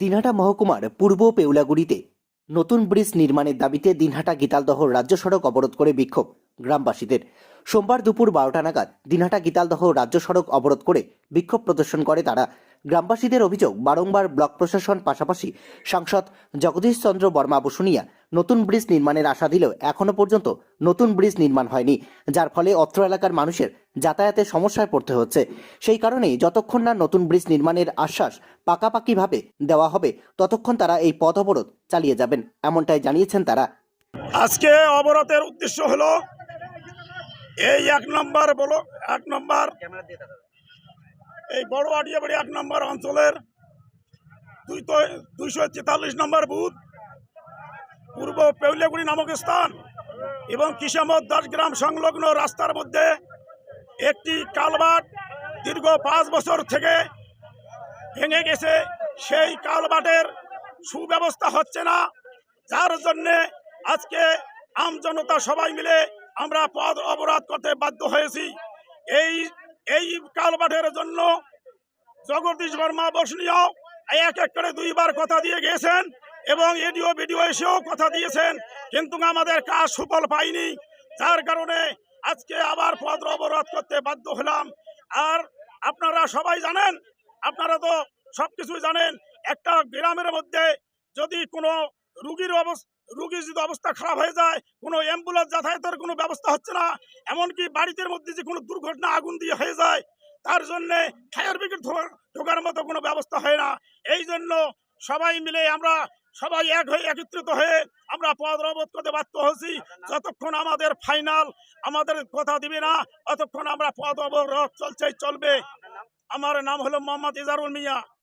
দিনহাটা মহকুমার পূর্ব পেউলাগুড়িতে নতুন ব্রিজ নির্মাণের দাবিতে দিনহাটা গীতালদহ রাজ্য সড়ক অবরোধ করে বিক্ষোভ গ্রামবাসীদের। সোমবার দুপুর বারোটা নাগাদ দিনহাটা গীতালদহ রাজ্য সড়ক অবরোধ করে বিক্ষোভ প্রদর্শন করে তারা। গ্রামবাসীদের অভিযোগ, বারংবার ব্লক প্রশাসন পাশাপাশি সাংসদ জগদীশ চন্দ্র বর্মা বসুনিয়া নতুন ব্রিজ নির্মাণের আশা দিলেও এখনও পর্যন্ত নতুন ব্রিজ নির্মাণ হয়নি, যার ফলে অত্র এলাকার মানুষের যাতায়াতে সমস্যায় পড়তে হচ্ছে। সেই কারণেই যতক্ষণ না নতুন ব্রিজ নির্মাণের আশ্বাস পাকাপাকিভাবে দেওয়া হবে, ততক্ষণ তারা এই পথ অবরোধ চালিয়ে যাবেন, এমনটাই জানিয়েছেন তারা। আজকে অবরোধের উদ্দেশ্য হলো এই এক নম্বর বলো, এক নম্বর এই বড় আডিয়াবাড়ি এক নম্বর অঞ্চলের দুই দুইশো তেতাল্লিশ নম্বর বুথ পূর্ব পেউলিয়াগুড়ি নামক স্থান এবং কিসামত দাসগ্রাম সংলগ্ন রাস্তার মধ্যে একটি কালবাট দীর্ঘ পাঁচ বছর থেকে ভেঙে গেছে। সেই কালবাটের সুব্যবস্থা হচ্ছে না। যার জন্যে আজকে আমজনতা সবাই মিলে আমরা পদ অবরোধ করতে বাধ্য হয়েছি। এই এই কালবাটের জন্য জগদীশ বর্মা বসনীয় এক এক করে দুইবার কথা দিয়ে গিয়েছেন এবং এডিও বিডিও এসেও কথা দিয়েছেন, কিন্তু আমাদের কাজ সুফল পাইনি। যার কারণে আজকে আবার পদ অবরোধ করতে বাধ্য হলাম। আর আপনারা সবাই জানেন, আপনারা তো সব কিছুই জানেন, একটা গ্রামের মধ্যে যদি কোনো রুগীর অবস্থা রুগীর যদি অবস্থা খারাপ হয়ে যায়, কোনো অ্যাম্বুলেন্স যাতায়াতের কোনো ব্যবস্থা হচ্ছে না, এমনকি বাড়িতে মধ্যে যে কোনো দুর্ঘটনা আগুন দিয়ে হয়ে যায়, তার জন্যে ফায়ার ব্রিগেড ঢোকার মতো কোনো ব্যবস্থা হয় না। এই জন্য সবাই মিলে আমরা সবাই এক হয়ে একত্রিত হয়ে আমরা পদ অবরোধ করতে বাধ্য হয়েছি। যতক্ষণ আমাদের ফাইনাল আমাদের কথা দিবে না, ততক্ষণ আমরা পদ অবরোধ চলছে, চলবে। আমার নাম হলো মোহাম্মদ ইজারুল মিয়া।